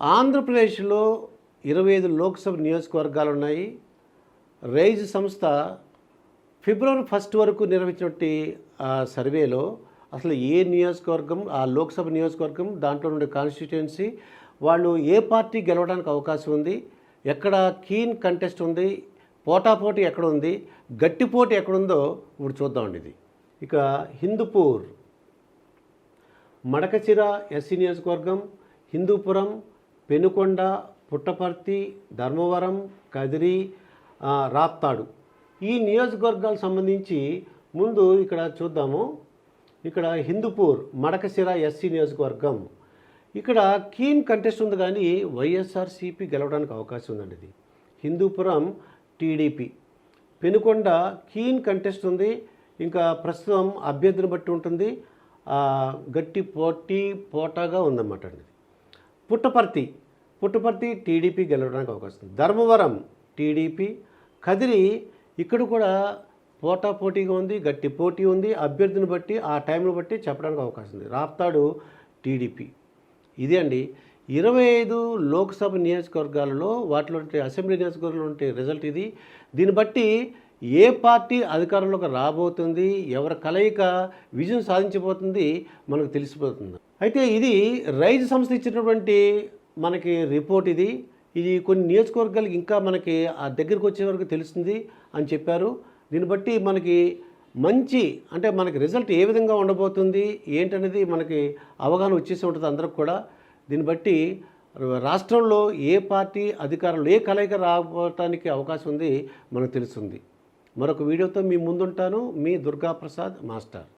ఆంధ్రప్రదేశ్లో ఇరవై ఐదు లోక్సభ నియోజకవర్గాలు ఉన్నాయి. రైజ్ సంస్థ ఫిబ్రవరి ఫస్ట్ వరకు నిర్వహించినటువంటి సర్వేలో అసలు ఏ నియోజకవర్గం ఆ లోక్సభ నియోజకవర్గం దాంట్లో ఉండే కాన్స్టిట్యుయెన్సీ వాళ్ళు ఏ పార్టీ గెలవడానికి అవకాశం ఉంది ఎక్కడ కీన్ కంటెస్ట్ ఉంది పోటాపోటీ ఎక్కడ ఉంది గట్టిపోటీ ఎక్కడుందో ఇప్పుడు చూద్దామండి ఇది. ఇక హిందూపూర్ మడకచిర ఎస్సీ నియోజకవర్గం హిందూపురం పెనుకొండ పుట్టపర్తి ధర్మవరం కదిరి రాప్తాడు. ఈ నియోజకవర్గాలకు సంబంధించి ముందు ఇక్కడ చూద్దాము. ఇక్కడ హిందూపూర్ మడకశిర ఎస్సీ నియోజకవర్గం. ఇక్కడ కీన్ కంటెస్ట్ ఉంది కానీ వైఎస్ఆర్సీపీ గెలవడానికి అవకాశం ఉందండి ఇది. Hindupuram TDP. Penukonda keen contest ఉంది. ఇంకా ప్రస్తుతం అభ్యర్థిని బట్టి ఉంటుంది. గట్టి పోటీ పోటాగా ఉందన్నమాట అండి. పుట్టపర్తి పుట్టపర్తి టీడీపీ గెలవడానికి అవకాశం ఉంది. ధర్మవరం టీడీపీ కదిరి ఇక్కడ కూడా పోటా పోటీగా ఉంది గట్టి పోటీ ఉంది. అభ్యర్థిని బట్టి ఆ టైంను బట్టి చెప్పడానికి అవకాశం ఉంది. రాప్తాడు టీడీపీ. ఇదే అండి. ఇరవై ఐదు లోక్సభ నియోజకవర్గాలలో వాటిలో అసెంబ్లీ నియోజకవర్గంలో ఉంటే రిజల్ట్ ఇది. దీన్ని బట్టి ఏ పార్టీ అధికారంలోకి రాబోతుంది ఎవరి కలయిక విజయం సాధించబోతుంది మనకు తెలిసిపోతుంది. అయితే ఇది రైజ్ సంస్థ ఇచ్చినటువంటి మనకి రిపోర్ట్ ఇది. ఇది కొన్ని నియోజకవర్గాలకు ఇంకా మనకి ఆ దగ్గరికి వచ్చే వరకు తెలుస్తుంది అని చెప్పారు. దీన్ని బట్టి మనకి మంచి అంటే మనకి రిజల్ట్ ఏ విధంగా ఉండబోతుంది ఏంటనేది మనకి అవగాహన వచ్చేసి ఉంటుంది అందరికి కూడా. దీన్ని బట్టి రాష్ట్రంలో ఏ పార్టీ అధికారంలో ఏ కలయిక రాబోటానికి అవకాశం ఉంది మనకు తెలుస్తుంది. మరొక వీడియోతో మీ ముందుంటాను. మీ దుర్గాప్రసాద్ మాస్టర్.